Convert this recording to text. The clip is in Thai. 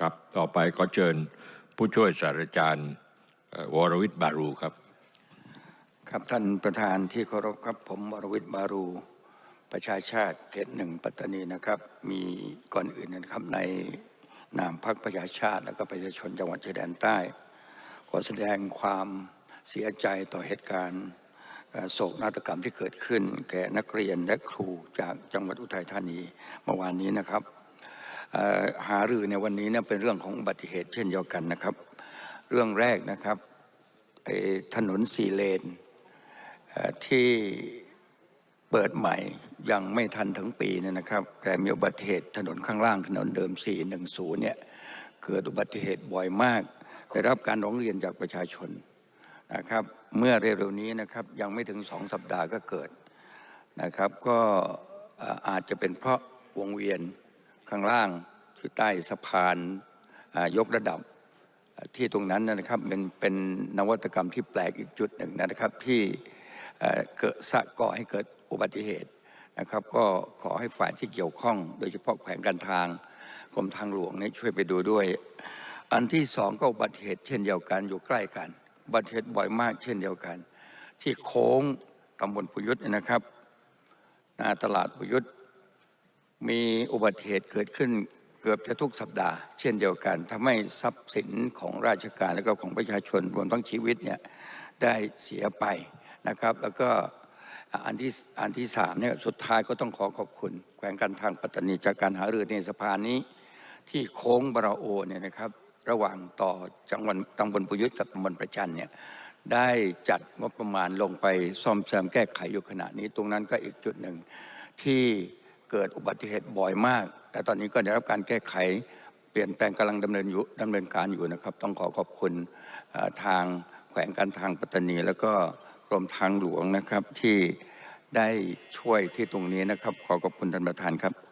ครับต่อไปขอเชิญผู้ช่วยศาสตราจารย์วรวิทย์บารูครับ ครับท่านประธานที่เคารพครับผมวรวิทย์บารู ประชาชาติเขตหนึ่งปัตตานีนะครับ มีก่อนอื่นนะครับในนามพรรคประชาชาติ และก็ประชาชนจังหวัดชายแดนใต้ ขอแสดงความเสียใจต่อเหตุการณ์ โศกนาฏกรรมที่เกิดขึ้น แก่นักเรียนและครูจากจังหวัดอุทัยธานีเมื่อวานนี้นะครับหารือในวันนี้เนี่ยเป็นเรื่องของอุบัติเหตุเช่นเดียวกันนะครับ เรื่องแรกนะครับไอ้ถนนสี่เลนที่เปิดใหม่ยังไม่ทันถึงปีเนี่ยนะครับ แต่มีอุบัติเหตุถนนข้างล่างถนนเดิม 410เนี่ยเกิดอุบัติเหตุบ่อยมากได้รับการร้องเรียนจากประชาชน นะครับเมื่อเร็วๆนี้นะครับยังไม่ถึงสองสัปดาห์ก็เกิดนะครับ ก็อาจจะเป็นเพราะวงเวียนข้างล่างที่ใต้สะพานยกระดับที่ตรงนั้นนะครับเป็นเป็นนวัตกรรมที่แปลกอีกจุดหนึ่งนะครับ ที่เกิดสะก่อให้เกิดอุบัติเหตุนะครับ ก็ขอให้ฝ่ายที่เกี่ยวข้อง โดยเฉพาะแขวงการทางกรมทางหลวงเนี่ยช่วยไปดูด้วย อันที่สองก็อุบัติเหตุเช่นเดียวกันอยู่ใกล้กัน บัติเหตุบ่อยมากเช่นเดียวกัน ที่โค้งตำบลปุยุทธ์นะครับหน้าตลาดปุยุทธ์มีอุบัติเหตุเกิดขึ้นเกือบจะทุกสัปดาห์เช่นเดียวกันทำให้ทรัพย์สินของราชการและก็ของประชาชนรวมทั้งชีวิตเนี่ยได้เสียไปนะครับ แล้วก็อันที่อันที่สามเนี่ยสุดท้ายก็ต้องขอขอบคุณ แขวงการทางปัตตานีจากการหารือในสภานี้ ที่โค้งบราโอเนี่ยนะครับ ระหว่างต่อจังหวัดตำบลประยุทธ์กับตำบลประจันเนี่ยได้จัดงบประมาณลงไปซ่อมแซมแก้ไขอยู่ขณะนี้ ตรงนั้นก็อีกจุดหนึ่งที่เกิดอุบัติเหตุบ่อยมากแต่ตอนนี้ก็ได้รับการแก้ไขเปลี่ยนแปลงกำลังดำเนินอยู่ดำเนินการอยู่นะครับ ต้องขอขอบคุณทางแขวงการทางปัตตานี แล้วก็กรมทางหลวงนะครับที่ได้ช่วยที่ตรงนี้นะครับ ขอขอบคุณท่านประธานครับ